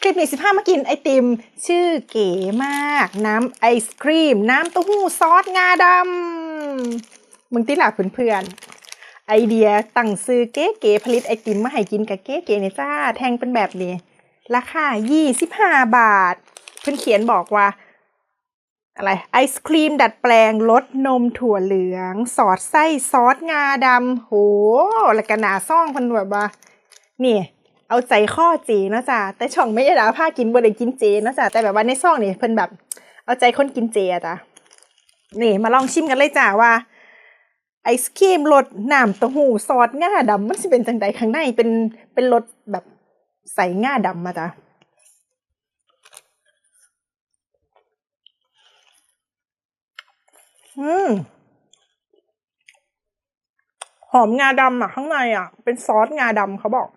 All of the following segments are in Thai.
คลิปนี้สิามากินไอติม ชื่อเก๋มาก น้ำไอศครีม น้ำเต้าหู้ซอสงาดำมึงติหล่ะเพื่อนๆไอเดียตั้งซื้อเก๋ๆผลิตไอติมมาให้กินกับเก๋ๆเนี่ยจ้า แทงเป็นแบบนี้ ราคา 25 บาท เพื่อนเขียนบอกว่าอะไรไอศครีมดัดแปลงรสนมถั่วเหลือง สอดไส้ซอสงาดำโห แล้วก็หนาซ่องเพันแบบว่านี่ เอาใจข้อเจเนาะจ้ะแต่ช่องไม่ได้ดาผ้ากินบ่ได้กินเจเนาะจ้ะแต่แบบว่าในซ่องนี่เพิ่นแบบ เอาใจคนกินเจอะจ้ะนี่มาลองชิมกันเลยจ้ะว่า ไอศครีมรสน้ำเต้าหู้ซอสง่าดำมันสิเป็นจังใดข้างในเป็นเป็นรสแบบใส่ง่าดำมาจ้ะอืมหอมงาดำอะ ข้างในอะ เป็นซอสงาดำเขาบอก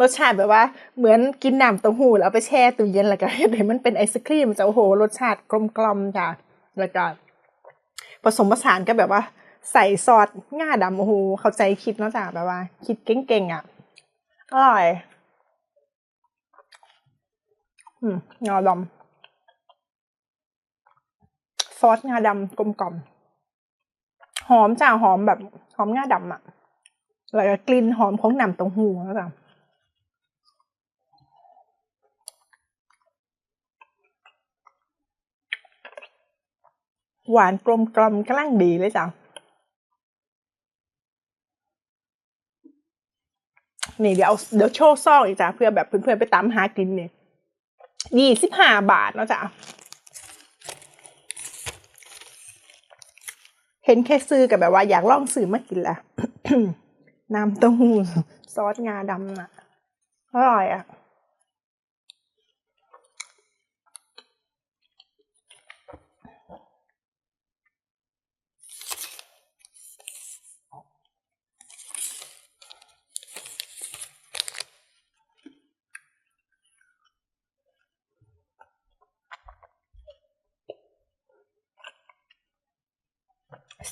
รสชาติแบบว่าเหมือนกินน้ำเต้าหู้แล้วเอาไปแช่ตู้เย็นแล้วก็เฮ็ดให้มันเป็นไอศครีมจะโอ้โหรสชาติกลมกลมจ้ะแล้วก็ผสมผสานก็แบบว่า ใส่ซอสง่าดำโอ้โหเข้าใจคิดเนาะจ้ะแบบว่า คิดเก่งๆอะอร่อยอืมงาดำซอสงาดำกลมกล่อมหอมจ้ะหอมแบบ หอมงาดำอะแล้วก็กลิ่นหอมของน้ำเต้าหู้นะจ๊ะ หวานกลมกลมกำลังดีเลยจ้ะนี่เดี๋ยวเอาเดี๋ยวโชว์ซองอีกจ้ะเพื่อแบบเพื่อนๆไปตามหากินเนี่ยยี่สิบห้าบาทเนาะจ้ะเห็นแค่ซื้อกับแบบว่าอยากลองซื้อมากินแหละน้ำเต้าหู้ซอสงาดำอะ อร่อยอะ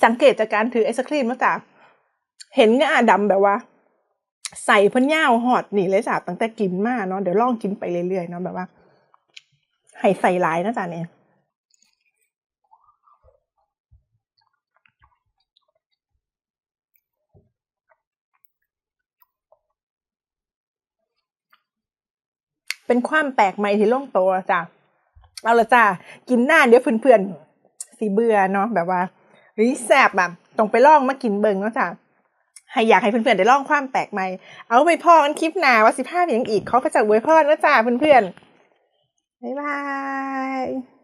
สังเกตจากการถือไอศครีมแล้วจ้ะเห็นงาดำแบบว่า ใส่เพันย่าวหอดนี่เลยจ้ะตั้งแต่กินมาเนาะเดี๋ยวลองกินไปเรื่อยๆเนาะแบบว่าให้ใส่หลายนะจ๊ะเนี่ยเป็นความแปลกใหม่ที่ล่งตัวจ้ะเอาละจ้ะกินหน้าเดี๋ยวเพื่อนๆสีเบื่อเนาะแบบว่า หรือแสบแบบต้องไปลองมากินเบิงเนาะจ้ะให้อยากให้เพื่อนๆได้ลองความแปลกใหม่ เอาไปพ่อกันคลิปหน้าว่าสิภาพอย่างอีกเขาก็จะอวยพรนะจ้ะเพื่อนๆบ๊ายบาย